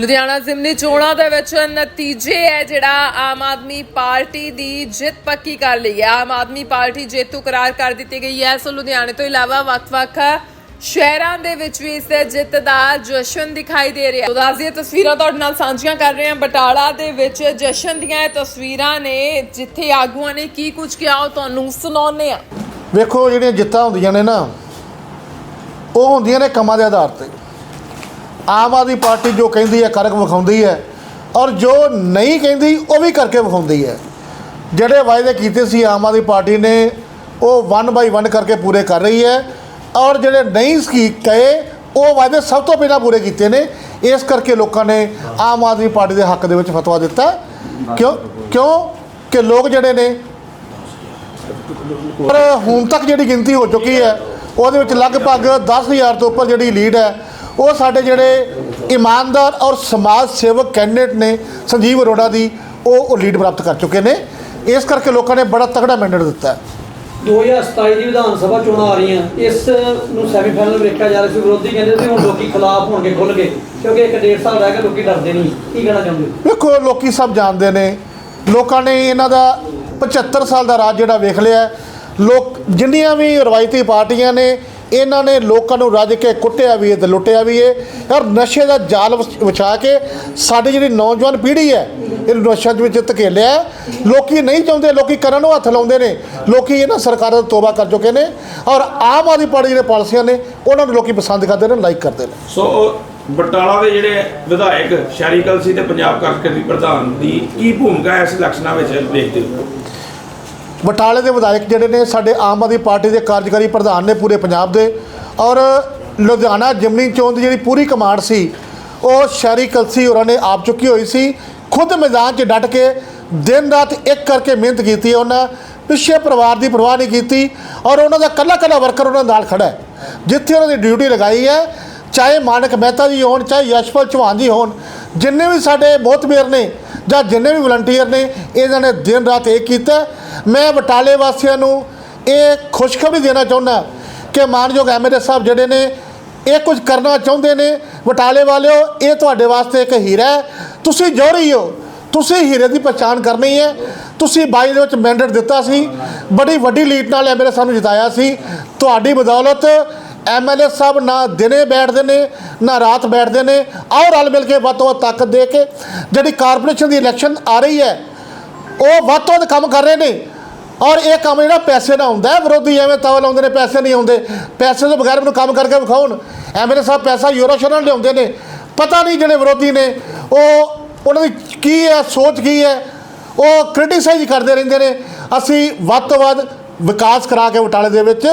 ਲੁਧਿਆਣਾ ਜ਼ਿਮਨੀ ਚੋਣਾਂ ਦੇ ਵਿੱਚ ਨਤੀਜੇ ਹੈ ਜਿਹੜਾ ਆਮ ਆਦਮੀ ਪਾਰਟੀ ਦੀ ਜਿੱਤ ਪੱਕੀ ਕਰ ਲਈ ਹੈ। ਆਮ ਆਦਮੀ ਪਾਰਟੀ ਜੇਤੂ ਕਰਾਰ ਕਰ ਦਿੱਤੀ ਗਈ ਹੈ। ਸੋ ਲੁਧਿਆਣੇ ਤੋਂ ਇਲਾਵਾ ਵੱਖ-ਵੱਖ ਸ਼ਹਿਰਾਂ ਦੇ ਵਿੱਚ ਵੀ ਇਸ ਜਿੱਤ ਦਾ ਜਸ਼ਨ ਦਿਖਾਈ ਦੇ ਰਿਹਾ ਹੈ। ਉਦਾਸ ਦੀਆਂ ਤਸਵੀਰਾਂ ਤੁਹਾਡੇ ਨਾਲ ਸਾਂਝੀਆਂ ਕਰ ਰਹੇ ਹਾਂ। ਬਟਾਲਾ ਦੇ ਵਿੱਚ ਜਸ਼ਨ ਦੀਆਂ ਤਸਵੀਰਾਂ ਨੇ ਜਿੱਥੇ ਆਗੂਆਂ ਨੇ ਕੀ ਕੁਝ ਕਿਹਾ ਉਹ ਤੁਹਾਨੂੰ ਸੁਣਾਉਂਦੇ ਆ ਵੇਖੋ, ਜਿਹੜੀਆਂ ਜਿੱਤਾਂ ਹੁੰਦੀਆਂ ਨੇ ਨਾ, ਉਹ ਹੁੰਦੀਆਂ ਨੇ ਕੰਮਾਂ ਦੇ ਆਧਾਰ ਤੇ। ਆਮ ਆਦਮੀ ਪਾਰਟੀ ਜੋ ਕਹਿੰਦੀ ਹੈ ਕਰਕੇ ਵਿਖਾਉਂਦੀ ਹੈ ਔਰ ਜੋ ਨਹੀਂ ਕਹਿੰਦੀ, ਉਹ ਵੀ ਕਰਕੇ ਵਿਖਾਉਂਦੀ ਹੈ। ਜਿਹੜੇ ਵਾਅਦੇ ਕੀਤੇ ਸੀ ਆਮ ਆਦਮੀ ਪਾਰਟੀ ਨੇ, ਉਹ ਵਨ ਬਾਈ ਵਨ ਕਰਕੇ ਪੂਰੇ ਕਰ ਰਹੀ ਹੈ ਔਰ ਜਿਹੜੇ ਨਹੀਂ ਸੀ ਕਹੇ, ਉਹ ਵਾਅਦੇ ਸਭ ਤੋਂ ਪਹਿਲਾਂ ਪੂਰੇ ਕੀਤੇ ਨੇ। ਇਸ ਕਰਕੇ ਲੋਕਾਂ ਨੇ ਆਮ ਆਦਮੀ ਪਾਰਟੀ ਦੇ ਹੱਕ ਦੇ ਵਿੱਚ ਫਤਵਾ ਦਿੱਤਾ। ਕਿਉਂ? ਕਿਉਂ? ਕਿ ਲੋਕ ਜਿਹੜੇ ਨੇ, ਪਰ ਹੁਣ ਤੱਕ ਜਿਹੜੀ ਗਿਣਤੀ ਹੋ ਚੁੱਕੀ ਹੈ, ਉਹਦੇ ਵਿੱਚ ਲਗਭਗ 10000 ਤੋਂ ਉੱਪਰ ਜਿਹੜੀ ਲੀਡ ਹੈ ਉਹ ਸਾਡੇ ਜਿਹੜੇ ਇਮਾਨਦਾਰ ਔਰ ਸਮਾਜ ਸੇਵਕ ਕੈਂਡੀਡੇਟ ਨੇ ਸੰਜੀਵ ਅਰੋੜਾ ਦੀ ਉਹ ਉਹ ਲੀਡ ਪ੍ਰਾਪਤ ਕਰ ਚੁੱਕੇ ਨੇ। ਇਸ ਕਰਕੇ ਲੋਕਾਂ ਨੇ ਬੜਾ ਤਗੜਾ ਮੈਂਡੇਟ ਦਿੱਤਾ ਹੈ। 2027 ਦੀ ਵਿਧਾਨ ਸਭਾ ਚੋਣਾਂ ਆ ਰਹੀਆਂ। ਇਸ ਨੂੰ ਸੈਮੀਫਾਈਨਲ ਵੇਖਿਆ ਜਾ ਰਿਹਾ ਸੀ। ਵਿਰੋਧੀ ਕਹਿੰਦੇ ਸੀ ਹੁਣ ਲੋਕੀ ਖਿਲਾਫ ਹੋਣਗੇ ਖੁੱਲ ਕੇ ਕਿਉਂਕਿ ਇੱਕ ਡੇਢ ਸਾਲ ਰਹਿ ਗਿਆ ਲੋਕੀ ਡਰਦੇ ਨਹੀਂ। ਕੀ ਕਹਿਣਾ ਚਾਹੁੰਦੇ ਹੋ? ਵੇਖੋ ਲੋਕੀ ਸਭ ਜਾਣਦੇ ਨੇ। ਲੋਕਾਂ ਨੇ ਇਹਨਾਂ ਦਾ 75 ਸਾਲ ਦਾ ਰਾਜ ਜਿਹੜਾ ਵੇਖ ਲਿਆ। ਲੋਕ ਜਿੰਨੀਆਂ ਵੀ ਰਵਾਇਤੀ ਪਾਰਟੀਆਂ ਨੇ ਇਹਨਾਂ ਨੇ ਲੋਕਾਂ ਨੂੰ ਰੱਜ ਕੇ ਕੁੱਟਿਆ ਵੀ ਹੈ ਤੇ ਲੁੱਟਿਆ ਵੀ ਹੈ। ਔਰ ਨਸ਼ੇ ਦਾ ਜਾਲ ਵਿਛਾ ਕੇ ਸਾਡੀ ਜਿਹੜੀ ਨੌਜਵਾਨ ਪੀੜ੍ਹੀ ਹੈ ਇਹ ਨਸ਼ਿਆਂ ਦੇ ਵਿੱਚ ਧਕੇਲਿਆ ਹੈ। ਲੋਕੀ ਨਹੀਂ ਚਾਹੁੰਦੇ, ਲੋਕੀ ਕਰਨ ਨੂੰ ਹੱਥ ਲਾਉਂਦੇ ਨੇ। ਲੋਕੀ ਇਹਨਾਂ ਸਰਕਾਰਾਂ ਤੋਂ ਤੋਬਾ ਕਰ ਚੁੱਕੇ ਨੇ। ਔਰ ਆਮ ਆਦਮੀ ਪਾਰਟੀ ਜਿਹੜੇ ਪਾਲਿਸੀਆਂ ਨੇ, ਉਹਨਾਂ ਨੂੰ ਲੋਕੀ ਪਸੰਦ ਕਰਦੇ ਨੇ, ਲਾਈਕ ਕਰਦੇ ਨੇ। ਸੋ, ਬਟਾਲਾ ਦੇ ਜਿਹੜੇ ਵਿਧਾਇਕ ਸ਼ਹਿਰੀ ਕਲਸੀ ਤੇ ਪੰਜਾਬ ਦੀ ਪ੍ਰਧਾਨ ਦੀ ਕੀ ਭੂਮਿਕਾ ਇਸ ਇਲੈਕਸ਼ਨਾਂ ਵਿੱਚ, ਦੇਖਦੇ ਹੋ? ਬਟਾਲੇ ਦੇ ਵਿਧਾਇਕ ਜਿਹੜੇ ਨੇ ਸਾਡੇ ਆਮ ਆਦਮੀ ਪਾਰਟੀ ਦੇ ਕਾਰਜਕਾਰੀ ਪ੍ਰਧਾਨ ਨੇ ਪੂਰੇ ਪੰਜਾਬ ਦੇ ਔਰ ਲੁਧਿਆਣਾ ਜਿਮਨੀ ਚੋਣ ਦੀ ਜਿਹੜੀ ਪੂਰੀ ਕਮਾਂਡ ਸੀ, ਉਹ ਸ਼ਹਿਰੀ ਕਲਸੀ ਹੋਰਾਂ ਨੇ ਆਪ ਚੁੱਕੀ ਹੋਈ ਸੀ। ਖੁਦ ਮੈਦਾਨ 'ਚ ਡਟ ਕੇ ਦਿਨ ਰਾਤ ਇੱਕ ਕਰਕੇ ਮਿਹਨਤ ਕੀਤੀ ਹੈ ਉਹਨਾਂ, ਪਿੱਛੇ ਪਰਿਵਾਰ ਦੀ ਪਰਵਾਹ ਨਹੀਂ ਕੀਤੀ ਔਰ ਉਹਨਾਂ ਦਾ ਕੱਲਾ ਕੱਲਾ ਵਰਕਰ ਉਹਨਾਂ ਨਾਲ ਖੜਾ ਹੈ। ਜਿੱਥੇ ਉਹਨਾਂ ਦੀ ਡਿਊਟੀ ਲਗਾਈ ਹੈ, ਚਾਹੇ ਮਾਨਕ ਮਹਿਤਾ ਜੀ ਹੋਣ, ਚਾਹੇ ਯਸ਼ਪਾਲ ਚੌਹਾਨ ਜੀ ਹੋਣ, ਜਿੰਨੇ ਵੀ ਸਾਡੇ ਮੋਹਤਮੇਰ ਨੇ ਜਾਂ ਜਿੰਨੇ ਵੀ ਵਲੰਟੀਅਰ ਨੇ, ਇਹਨਾਂ ਨੇ ਦਿਨ ਰਾਤ ਇਹ ਕੀਤਾ। ਮੈਂ ਬਟਾਲੇ ਵਾਸੀਆਂ ਨੂੰ ਇਹ ਖੁਸ਼ਖਬਰੀ ਦੇਣਾ ਚਾਹੁੰਦਾ ਕਿ ਮਾਨਯੋਗ ਐਮਐਲਏ ਸਾਹਿਬ ਜਿਹੜੇ ਨੇ, ਇਹ ਕੁਝ ਕਰਨਾ ਚਾਹੁੰਦੇ ਨੇ। ਬਟਾਲੇ ਵਾਲਿਓ, ਇਹ ਤੁਹਾਡੇ ਵਾਸਤੇ ਇੱਕ ਹੀਰਾ ਹੈ। ਤੁਸੀਂ ਜੋਰੀ ਹੋ, ਤੁਸੀਂ ਹੀਰੇ ਦੀ ਪਛਾਣ ਕਰਨੀ ਹੈ। ਤੁਸੀਂ ਬਾਈ ਦੇ ਵਿੱਚ ਮੈਂਡੇਟ ਦਿੱਤਾ ਸੀ। ਬੜੀ ਵੱਡੀ ਲੀਡ ਨਾਲ ਐਮਐਲਏ ਸਾਹਿਬ ਨੂੰ ਜਿਤਾਇਆ ਸੀ। ਤੁਹਾਡੀ ਬਦੌਲਤ ਐਮਐਲਏ ਸਾਹਿਬ ਨਾ ਦਿਨੇ ਬੈਠਦੇ ਨੇ, ਨਾ ਰਾਤ ਬੈਠਦੇ ਨੇ। ਆਓ ਰਲ ਮਿਲ ਕੇ ਵੱਧ ਤੋਂ ਵੱਧ ਤਾਕਤ ਦੇ ਕੇ ਜਿਹੜੀ ਕਾਰਪੋਰੇਸ਼ਨ ਦੀ ਇਲੈਕਸ਼ਨ ਆ ਰਹੀ ਹੈ ਉਹ ਵੱਧ ਤੋਂ ਵੱਧ ਕੰਮ ਕਰ ਰਹੇ ਨੇ। ਔਰ ਇਹ ਕੰਮ ਜਿਹੜਾ ਪੈਸੇ ਨਾਲ ਹੁੰਦਾ ਵਿਰੋਧੀ ਐਵੇਂ ਤਵ ਲਾਉਂਦੇ ਨੇ, ਪੈਸੇ ਨਹੀਂ ਆਉਂਦੇ। ਪੈਸੇ ਤੋਂ ਬਗੈਰ ਮੈਨੂੰ ਕੰਮ ਕਰਕੇ ਵਿਖਾਉਣ। ਐਮਐਲਏ ਸਾਹਿਬ ਪੈਸਾ ਯੂਰੋ ਸ਼ਹਿਰਾਂ ਨਾਲ ਲਿਆਉਂਦੇ ਨੇ। ਪਤਾ ਨਹੀਂ ਜਿਹੜੇ ਵਿਰੋਧੀ ਨੇ, ਉਹ ਉਹਨਾਂ ਦੀ ਕੀ ਹੈ, ਸੋਚ ਕੀ ਹੈ। ਉਹ ਕ੍ਰਿਟਿਸਾਈਜ਼ ਕਰਦੇ ਰਹਿੰਦੇ ਨੇ। ਅਸੀਂ ਵੱਧ ਤੋਂ ਵੱਧ ਵਿਕਾਸ ਕਰਾ ਕੇ ਬਟਾਲੇ ਦੇ ਵਿੱਚ,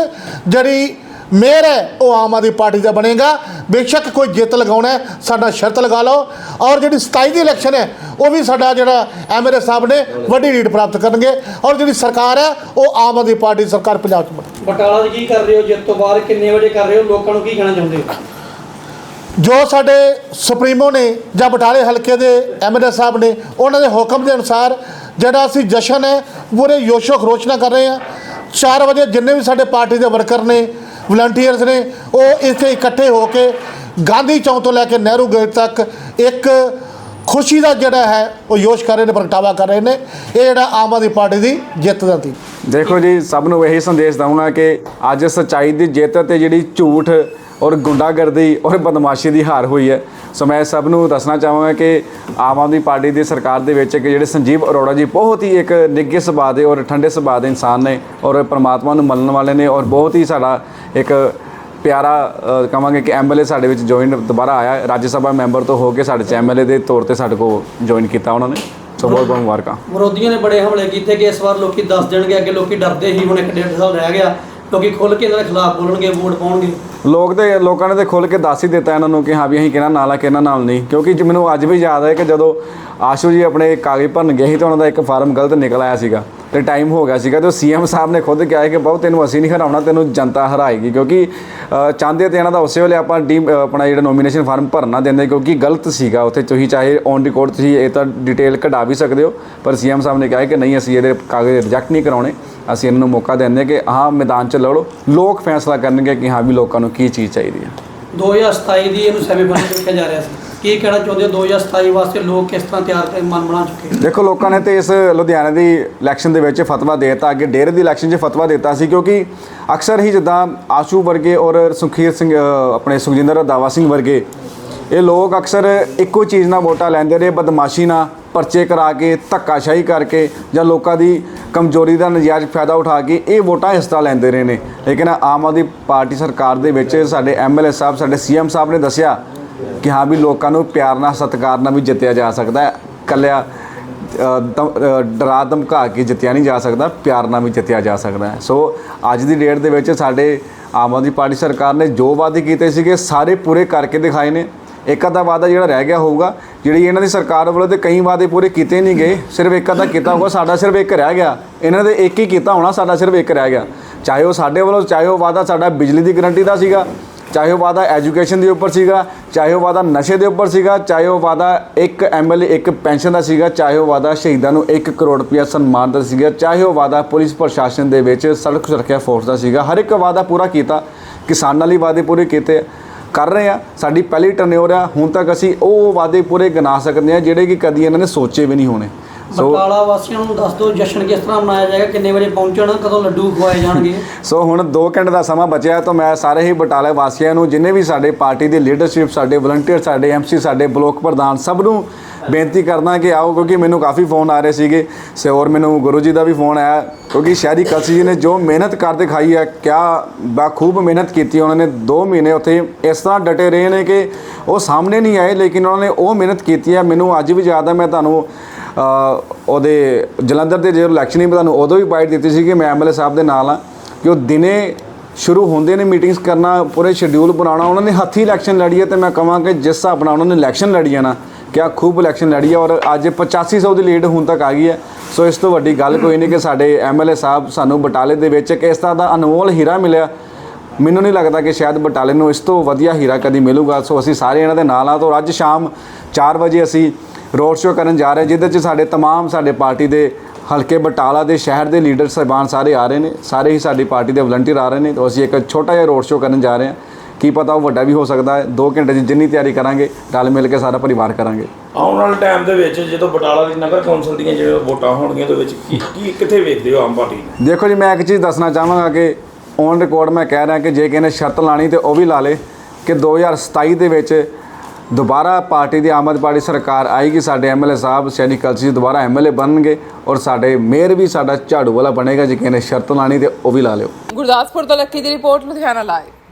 ਜਿਹੜੀ ਮੇਅਰ ਹੈ ਉਹ ਆਮ ਆਦਮੀ ਪਾਰਟੀ ਦਾ ਬਣੇਗਾ। ਬੇਸ਼ੱਕ ਕੋਈ ਜਿੱਤ ਲਗਾਉਣਾ ਸਾਡਾ ਸ਼ਰਤ ਲਗਾ ਲਓ। ਔਰ ਜਿਹੜੀ 27 ਦੀ ਇਲੈਕਸ਼ਨ ਹੈ ਉਹ ਵੀ ਸਾਡਾ ਜਿਹੜਾ ਐਮਐਲਏ ਸਾਹਿਬ ਨੇ ਵੱਡੀ ਲੀਡ ਪ੍ਰਾਪਤ ਕਰਨਗੇ। ਔਰ ਜਿਹੜੀ ਸਰਕਾਰ ਹੈ ਉਹ ਆਮ ਆਦਮੀ ਪਾਰਟੀ ਦੀ ਸਰਕਾਰ ਪੰਜਾਬ 'ਚ ਬਣੇ ਬਟਾਲਾ ਕੀ ਕਰ ਰਹੇ ਹੋ? ਜਿੱਤ ਤੋਂ ਬਾਅਦ ਕਿੰਨੇ ਵਜੇ ਕਰ ਰਹੇ ਹੋ? ਲੋਕਾਂ ਨੂੰ ਕੀ ਕਹਿਣਾ ਚਾਹੁੰਦੇ ਹੋ? ਜੋ ਸਾਡੇ ਸੁਪਰੀਮੋ ਨੇ ਜਾਂ ਬਟਾਲੇ ਹਲਕੇ ਦੇ ਐਮਐਲਏ ਸਾਹਿਬ ਨੇ ਉਹਨਾਂ ਦੇ ਹੁਕਮ ਦੇ ਅਨੁਸਾਰ ਜਿਹੜਾ ਅਸੀਂ ਜਸ਼ਨ ਹੈ ਪੂਰੇ ਯੋਸ਼ੋ ਖਰੋਸ਼ ਨਾਲ ਕਰ ਰਹੇ ਹਾਂ। 4 ਵਜੇ ਜਿੰਨੇ ਵੀ ਸਾਡੇ ਪਾਰਟੀ ਦੇ ਵਰਕਰ ਨੇ ਵਲੰਟੀਅਰਸ ਨੇ, ਉਹ ਇੱਥੇ ਇਕੱਠੇ ਹੋ ਕੇ ਗਾਂਧੀ ਚੌਂਕ ਤੋਂ ਲੈ ਕੇ ਨਹਿਰੂ ਗੇਟ ਤੱਕ ਇੱਕ ਖੁਸ਼ੀ ਦਾ ਜਿਹੜਾ ਹੈ, ਉਹ ਯੋਸ਼ ਕਰ ਰਹੇ ਨੇ, ਪ੍ਰਗਟਾਵਾ ਕਰ ਰਹੇ ਨੇ। ਇਹ ਜਿਹੜਾ ਆਮ ਆਦਮੀ ਪਾਰਟੀ ਦੀ ਜਿੱਤ ਦਾ ਸੀ ਦੇਖੋ ਜੀ, ਸਭ ਨੂੰ ਇਹੀ ਸੰਦੇਸ਼ ਦਊਂਗਾ ਕਿ ਅੱਜ ਸੱਚਾਈ ਦੀ ਜਿੱਤ ਤੇ ਜਿਹੜੀ ਝੂਠ ਔਰ ਗੁੰਡਾਗਰਦੀ ਔਰ ਬਦਮਾਸ਼ੀ ਦੀ ਹਾਰ ਹੋਈ ਹੈ। ਸੋ ਮੈਂ ਸਭ ਨੂੰ ਦੱਸਣਾ ਚਾਹਾਂਗਾ ਕਿ ਆਮ ਆਦਮੀ ਪਾਰਟੀ ਦੀ ਸਰਕਾਰ ਦੇ ਵਿੱਚ ਕਿ ਜਿਹੜੇ ਸੰਜੀਵ ਅਰੋੜਾ ਜੀ ਬਹੁਤ ਹੀ ਇੱਕ ਨਿੱਘੇ ਸੁਭਾਅ ਦੇ ਔਰ ਠੰਡੇ ਸੁਭਾਅ ਦੇ ਇਨਸਾਨ ਨੇ ਔਰ ਪਰਮਾਤਮਾ ਨੂੰ ਮੰਨਣ ਵਾਲੇ ਨੇ ਔਰ ਬਹੁਤ ਹੀ ਸਾਡਾ ਇੱਕ ਪਿਆਰਾ ਕਹਾਂਗੇ ਕਿ ਐਮਐਲਏ ਸਾਡੇ ਵਿੱਚ ਜੁਆਇਨ ਦੁਬਾਰਾ ਆਇਆ ਰਾਜ ਸਭਾ ਮੈਂਬਰ ਤੋਂ ਹੋ ਕੇ ਸਾਡੇ ਚ ਐਮਐਲਏ ਦੇ ਤੌਰ ਤੇ ਸਾਡੇ ਕੋਲ ਜੁਆਇਨ ਕੀਤਾ ਉਹਨਾਂ ਨੇ। ਸੋ ਬਹੁਤ ਬਹੁਤ ਮੁਬਾਰਕਾਂ। ਵਿਰੋਧੀਆਂ ਨੇ ਬੜੇ ਹਮਲੇ ਕੀਤੇ ਕਿ ਇਸ ਵਾਰ ਲੋਕੀ ਦੱਸ ਦੇਣਗੇ ਅੱਗੇ ਲੋਕੀ ਡਰਦੇ ਹੀ ਹੁਣ ਇੱਕ ਡੇਢ ਸਾਲ ਰਹਿ ਗਿਆ। ਲੋਕੀ ਖੁੱਲ ਕੇ ਇਹਨਾਂ ਦੇ ਖਿਲਾਫ ਬੋਲਣਗੇ ਵੋਟ ਪਾਉਣਗੇ। ਲੋਕ ਤੇ ਲੋਕਾਂ ਨੇ ਤੇ ਖੁੱਲ ਕੇ ਦੱਸ ਹੀ ਦਿੱਤਾ ਇਹਨਾਂ ਨੂੰ ਕਿ ਹਾਂ ਵੀ ਅਸੀਂ ਕਿਹਨਾਂ ਨਾਲ ਆ ਕਿਹਨਾਂ ਨਾਲ ਨਹੀਂ। ਕਿਉਂਕਿ ਜੀ ਮੈਨੂੰ ਅੱਜ ਵੀ ਯਾਦ ਹੈ ਕਿ ਜਦੋਂ ਆਸ਼ੂ ਜੀ ਆਪਣੇ ਕਾਗਜ਼ ਭਰਨ ਗਏ ਸੀ ਤਾਂ ਉਹਨਾਂ ਦਾ ਇੱਕ ਫਾਰਮ ਗਲਤ ਨਿਕਲ ਆਇਆ ਸੀਗਾ ਤੇ ਟਾਈਮ ਹੋ ਗਿਆ ਸੀਗਾ ਤੇ ਸੀਐਮ ਸਾਹਿਬ ਨੇ ਖੁਦ ਕਿਹਾ ਹੈ ਕਿ ਬਹੁਤ ਤੈਨੂੰ ਅਸੀਂ ਨਹੀਂ ਹਰਾਉਣਾ ਤੈਨੂੰ ਜਨਤਾ ਹਰਾਏਗੀ। ਕਿਉਂਕਿ ਅ, ਚਾਹੁੰਦੇ ਤੇ ਇਹਨਾਂ ਦਾ ਉਸੇ ਵੇਲੇ ਆਪਾਂ ਡੀਮ ਅ, ਆਪਣਾ ਜਿਹੜਾ ਨੋਮੀਨੇਸ਼ਨ ਫਾਰਮ ਭਰਨਾ ਦਿੰਦੇ ਕਿਉਂਕਿ ਗਲਤ ਸੀਗਾ ਉੱਥੇ। ਤੁਸੀਂ ਚਾਹੇ ਔਨ ਰਿਕਾਰਡ ਤੁਸੀਂ ਇਹ ਤਾਂ ਡਿਟੇਲ ਕਢਾ ਵੀ ਸਕਦੇ ਹੋ ਪਰ ਸੀਐਮ ਸਾਹਿਬ ਨੇ ਕਿਹਾ ਹੈ ਕਿ ਨਹੀਂ ਅਸੀਂ ਇਹਦੇ ਕਾਗਜ਼ ਰਿਜੈਕਟ ਨਹੀਂ ਕਰਾਉਣੇ। ਅਸੀਂ ਇਹਨਾਂ ਨੂੰ ਮੌਕਾ ਦਿੰਦੇ ਕਿ ਹਾਂ ਮੈਦਾਨ 'ਚ ਲੜੋ। ਲੋਕ ਫੈਸਲਾ ਕਰਨਗੇ ਕਿ ਹਾਂ ਵੀ ਲੋਕਾਂ ਨੂੰ ਕੀ ਚੀਜ਼ ਚਾਹੀਦੀ ਹੈ। 2027 ਦੀ ਇਹਨੂੰ ਸੈਮੀਫਾਈਨਲ ਵੇਖਿਆ ਜਾ ਰਿਹਾ ਸੀ। ਕੀ ਕਹਿਣਾ ਚਾਹੁੰਦੇ ਹੋ? 2027 ਵਾਸਤੇ ਲੋਕ ਕਿਸ ਤਰ੍ਹਾਂ ਤਿਆਰ ਕਰ ਮਨ ਬਣਾ ਚੁੱਕੇ ਦੇਖੋ ਲੋਕਾਂ ਨੇ ਤੇ ਇਸ ਲੁਧਿਆਣੇ ਦੀ ਇਲੈਕਸ਼ਨ ਦੇ ਵਿੱਚ ਫਤਵਾ ਦੇ ਦਿੱਤਾ। ਅੱਗੇ ਡੇਰੇ ਦੀ ਇਲੈਕਸ਼ਨ 'ਚ ਫਤਵਾ ਦਿੱਤਾ ਸੀ ਕਿਉਂਕਿ ਅਕਸਰ ਹੀ ਜਿੱਦਾਂ ਆਸ਼ੂ ਵਰਗੇ ਔਰ ਸੁਖੀਰ ਸਿੰਘ ਅ, ਆਪਣੇ ਸੁਖਜਿੰਦਰ ਰੰਧਾਵਾ ਸਿੰਘ ਵਰਗੇ ਇਹ ਲੋਕ ਅਕਸਰ ਇੱਕੋ ਚੀਜ਼ ਨਾਲ ਵੋਟਾਂ ਲੈਂਦੇ ਰਹੇ ਬਦਮਾਸ਼ੀ ਨਾਲ। ਪਰਚੇ ਕਰਾ ਕੇ, ਧੱਕਾਸ਼ਾਹੀ ਕਰਕੇ ਜਾਂ ਲੋਕਾਂ ਦੀ ਕਮਜ਼ੋਰੀ ਦਾ ਨਜਾਇਜ਼ ਫਾਇਦਾ ਉਠਾ ਕੇ ਇਹ ਵੋਟਾਂ ਇਸ ਤਰ੍ਹਾਂ ਲੈਂਦੇ ਰਹੇ ਨੇ। ਲੇਕਿਨ ਆਮ ਆਦਮੀ ਪਾਰਟੀ ਸਰਕਾਰ ਦੇ ਵਿੱਚ ਸਾਡੇ ਐਮਐਲਏ ਸਾਹਿਬ, ਸਾਡੇ ਸੀਐਮ ਸਾਹਿਬ ਨੇ ਦੱਸਿਆ ਕਿ ਹਾਂ ਵੀ ਲੋਕਾਂ ਨੂੰ ਪਿਆਰ ਨਾਲ, ਸਤਿਕਾਰ ਨਾਲ ਵੀ ਜਿੱਤਿਆ ਜਾ ਸਕਦਾ ਹੈ। ਕੱਲਿਆ ਦਮ- ਡਰਾ ਧਮਕਾ ਕੇ ਜਿੱਤਿਆ ਨਹੀਂ ਜਾ ਸਕਦਾ, ਪਿਆਰ ਨਾਲ ਵੀ ਜਿੱਤਿਆ ਜਾ ਸਕਦਾ ਹੈ। ਸੋ ਅੱਜ ਦੀ ਡੇਟ ਦੇ ਵਿੱਚ ਸਾਡੇ ਆਮ ਆਦਮੀ ਪਾਰਟੀ ਸਰਕਾਰ ਨੇ ਜੋ ਵਾਅਦੇ ਕੀਤੇ ਸੀਗੇ, ਸਾਰੇ ਪੂਰੇ ਕਰਕੇ ਦਿਖਾਏ ਨੇ। ਇੱਕ ਅੱਧਾ ਵਾਅਦਾ ਜਿਹੜਾ ਰਹਿ ਗਿਆ ਹੋਊਗਾ, ਜਿਹੜੀ ਇਹਨਾਂ ਦੀ ਸਰਕਾਰ ਵੱਲੋਂ ਤੇ ਕਈ ਵਾਅਦੇ ਪੂਰੇ ਕੀਤੇ ਨਹੀਂ ਗਏ, ਸਿਰਫ ਇੱਕ ਅੱਧਾ ਕੀਤਾ ਹੋਊਗਾ, ਸਾਡਾ ਸਿਰਫ ਇੱਕ ਰਹਿ ਗਿਆ। ਇਹਨਾਂ ਦੇ ਇੱਕ ਹੀ ਕੀਤਾ ਹੋਣਾ, ਸਾਡਾ ਸਿਰਫ ਇੱਕ ਰਹਿ ਗਿਆ। ਚਾਹੇ ਉਹ ਸਾਡੇ ਵੱਲੋਂ, ਚਾਹੇ ਉਹ ਵਾਅਦਾ ਸਾਡਾ ਬਿਜਲੀ ਦੀ ਗਰੰਟੀ ਦਾ ਸੀਗਾ, ਚਾਹੇ ਉਹ ਵਾਦਾ ਐਜੂਕੇਸ਼ਨ ਦੇ ਉੱਪਰ ਸੀਗਾ, ਚਾਹੇ ਉਹ ਵਾਦਾ ਨਸ਼ੇ ਦੇ ਉੱਪਰ ਸੀਗਾ, ਚਾਹੇ ਉਹ ਵਾਦਾ ਇੱਕ ਐਮਐਲਏ, ਇੱਕ ਪੈਨਸ਼ਨ ਦਾ ਸੀਗਾ, ਚਾਹੇ ਉਹ ਵਾਦਾ ਸ਼ਹੀਦਾਂ ਨੂੰ 1 ਕਰੋੜ ਰੁਪਇਆ ਸਨਮਾਨ ਦਾ ਸੀਗਾ, ਚਾਹੇ ਉਹ ਵਾਦਾ ਪੁਲਿਸ ਪ੍ਰਸ਼ਾਸਨ ਦੇ ਵਿੱਚ ਸੜਕ ਸੁਰੱਖਿਆ ਫੋਰਸ ਦਾ ਸੀਗਾ, ਹਰ ਇੱਕ ਵਾਦਾ ਪੂਰਾ ਕੀਤਾ, ਕਿਸਾਨਾਂ ਲਈ ਵਾਦੇ ਪੂਰੇ ਕੀਤੇ। ਕਰ ਰਹੇ ਆ ਸਾਡੀ ਪਹਿਲੀ ਟਰਨਿਓਰ ਆ ਹੁਣ ਤੱਕ ਅਸੀਂ ਉਹ ਵਾਅਦੇ ਪੂਰੇ ਗਿਣਾ ਸਕਦੇ ਆ ਜਿਹੜੇ ਕਿ ਕਦੀ ਇਹਨਾਂ ਨੇ ਸੋਚੇ ਵੀ ਨਹੀਂ ਹੋਣੇ। ਸੋ ਬਟਾਲਾ ਵਾਸੀਆਂ ਨੂੰ ਦੱਸ ਦਿਓ ਜਸ਼ਨ ਕਿਸ ਤਰ੍ਹਾਂ ਮਨਾਇਆ ਜਾਏਗਾ ਕਿੰਨੇ ਵਜੇ ਪਹੁੰਚਣ ਕਦੋਂ ਲੱਡੂ ਖਵਾਏ ਜਾਣਗੇ। ਸੋ ਹੁਣ 2 ਘੰਟੇ ਦਾ ਸਮਾਂ ਬਚਿਆ ਤਾਂ ਮੈਂ ਸਾਰੇ ਹੀ ਬਟਾਲੇ ਵਾਸੀਆਂ ਨੂੰ ਜਿੰਨੇ ਵੀ ਸਾਡੇ ਪਾਰਟੀ ਦੇ ਲੀਡਰਸ਼ਿਪ ਸਾਡੇ ਵਲੰਟੀਅਰ ਸਾਡੇ ਐਮਸੀ ਸਾਡੇ ਬਲਾਕ ਪ੍ਰਧਾਨ ਸਭ ਨੂੰ ਬੇਨਤੀ ਕਰਦਾ ਕਿ ਆਓ ਕਿਉਂਕਿ ਮੈਨੂੰ ਕਾਫੀ ਫੋਨ ਆ ਰਹੇ ਸੀਗੇ ਸੇ ਹੋਰ ਮੈਨੂੰ ਗੁਰੂ ਜੀ ਦਾ ਵੀ ਫੋਨ ਆਇਆ ਕਿਉਂਕਿ ਸ਼ਹਿਰੀ ਕਲਸੀ ਜੀ ਨੇ ਜੋ ਮਿਹਨਤ ਕਰ ਦਿਖਾਈ ਹੈ ਕਿਆ ਬਾਖੂਬ ਮਿਹਨਤ ਕੀਤੀ ਉਹਨਾਂ ਨੇ 2 ਮਹੀਨੇ ਉੱਥੇ ਇਸ ਤਰ੍ਹਾਂ ਡਟੇ ਰਹੇ ਨੇ ਕਿ ਉਹ ਸਾਹਮਣੇ ਨਹੀਂ ਆਏ ਲੇਕਿਨ ਉਹਨਾਂ ਨੇ ਉਹ ਮਿਹਨਤ ਕੀਤੀ ਹੈ ਮੈਨੂੰ ਅੱਜ ਵੀ ਯਾਦ ਹੈ ਮੈਂ ਤੁਹਾਨੂੰ ਉਹਦੇ ਜਲੰਧਰ ਦੇ ਜਦੋਂ ਇਲੈਕਸ਼ਨ ਹੀ ਤੁਹਾਨੂੰ ਉਦੋਂ ਵੀ ਬਾਈਟ ਦਿੱਤੀ ਸੀ ਕਿ ਮੈਂ ਐਮਐਲਏ ਸਾਹਿਬ ਦੇ ਨਾਲ ਆ ਕਿ ਉਹ ਦਿਨੇ ਸ਼ੁਰੂ ਹੁੰਦੇ ਨੇ ਮੀਟਿੰਗਸ ਕਰਨਾ, ਪੂਰੇ ਸ਼ਡਿਊਲ ਬਣਾਉਣਾ, ਉਹਨਾਂ ਨੇ ਹੱਥੀ ਇਲੈਕਸ਼ਨ ਲੜੀ ਹੈ ਤੇ ਮੈਂ ਕਹਾਂ ਕਿ ਜਿਸ ਹਿਸਾਬ ਨਾਲ ਉਹਨਾਂ ਨੇ ਇਲੈਕਸ਼ਨ ਲੜੀ ਹੈ ਨਾ, ਕਿਆ ਖੂਬ ਇਲੈਕਸ਼ਨ ਲੜੀ ਹੈ ਔਰ ਅੱਜ 8500 ਦੀ ਲੀਡ ਹੁਣ ਤੱਕ ਆ ਗਈ ਹੈ। ਸੋ ਇਸ ਤੋਂ ਵੱਡੀ ਗੱਲ ਕੋਈ ਨਹੀਂ ਕਿ ਸਾਡੇ ਐਮਐਲਏ ਸਾਹਿਬ ਸਾਨੂੰ ਬਟਾਲੇ ਦੇ ਵਿੱਚ ਇੱਕ ਇਸ ਤਰ੍ਹਾਂ ਦਾ ਅਨਮੋਲ ਹੀਰਾ ਮਿਲਿਆ। ਮੈਨੂੰ ਨਹੀਂ ਲੱਗਦਾ ਕਿ ਸ਼ਾਇਦ ਬਟਾਲੇ ਨੂੰ ਇਸ ਤੋਂ ਵਧੀਆ ਹੀਰਾ ਕਦੀ ਮਿਲੂਗਾ। ਸੋ ਅਸੀਂ ਸਾਰੇ ਇਹਨਾਂ ਦੇ ਨਾਲ ਆ ਤੋਂ ਅੱਜ ਸ਼ਾਮ 4 ਵਜੇ ਅਸੀਂ ਰੋਡ ਸ਼ੋਅ ਕਰਨ ਜਾ ਰਹੇ ਹਾਂ ਜਿਹਦੇ 'ਚ ਸਾਡੇ तमाम ਸਾਡੇ ਪਾਰਟੀ ਦੇ ਹਲਕੇ ਬਟਾਲਾ ਦੇ ਸ਼ਹਿਰ ਦੇ ਲੀਡਰ ਸਾਹਿਬਾਨ ਸਾਰੇ ਆ ਰਹੇ ਨੇ ਸਾਰੇ ਹੀ ਸਾਡੀ ਪਾਰਟੀ ਦੇ ਵਲੰਟੀਅਰ ਆ ਰਹੇ ਨੇ ਤਾਂ ਅਸੀਂ ਇੱਕ ਛੋਟਾ ਜਿਹਾ ਰੋਡ ਸ਼ੋਅ ਕਰਨ ਜਾ ਰਹੇ ਹਾਂ ਕੀ ਪਤਾ ਉਹ ਵੱਡਾ ਵੀ ਹੋ ਸਕਦਾ ਹੈ 2 ਘੰਟੇ ਦੀ ਜਿੰਨੀ ਤਿਆਰੀ ਕਰਾਂਗੇ ਰਲ ਮਿਲ ਕੇ ਸਾਰਾ ਪਰਿਵਾਰ ਕਰਾਂਗੇ ਆਉਣ ਵਾਲੇ ਟਾਈਮ ਦੇ ਵਿੱਚ ਜਦੋਂ ਬਟਾਲਾ ਦੀ ਨਗਰ ਕੌਂਸਲ ਦੀਆਂ ਜਿਹੜੇ ਵੋਟਾਂ ਹੋਣਗੀਆਂ ਉਹਦੇ ਵਿੱਚ ਕੀ ਕੀ ਕਿੱਥੇ ਵੇਖਦੇ ਹੋ ਆਮ ਪਾਰਟੀ ਨੂੰ ਦੇਖੋ ਜੀ ਮੈਂ ਇੱਕ ਚੀਜ਼ ਦੱਸਣਾ ਚਾਹਾਂਗਾ ਕਿ ਔਨ ਰਿਕਾਰਡ ਮੈਂ ਕਹਿ ਰਿਹਾ ਕਿ ਜੇ ਕਿਸੇ ਨੇ ਸ਼ਰਤ ਲਾਣੀ ਤੇ ਉਹ ਵੀ ਲਾ ਲੇ ਕਿ 2027 ਦੇ ਵਿੱਚ ਦੁਬਾਰਾ ਪਾਰਟੀ ਦੀ ਆਮ ਆਦਮੀ ਪਾਰਟੀ ਸਰਕਾਰ ਆਏਗੀ, ਸਾਡੇ ਐਮਐਲਏ ਸਾਹਿਬ ਸ਼ੈਨੀ ਕਲਸੀ ਜੀ ਦੁਬਾਰਾ ਐਮਐਲਏ ਬਣਨਗੇ ਔਰ ਸਾਡੇ ਮੇਅਰ ਵੀ ਸਾਡਾ ਝਾੜੂ ਵਾਲਾ ਬਣੇਗਾ ਜੇ ਕਿਸੇ ਨੇ ਸ਼ਰਤ ਲਾਣੀ ਤੇ ਉਹ ਵੀ ਲਾ ਲਿਓ। ਗੁਰਦਾਸਪੁਰ ਤੋਂ ਲੱਕੀ ਦੀ ਰਿਪੋਰਟ, ਲੁਧਿਆਣਾ ਲਾਈਵ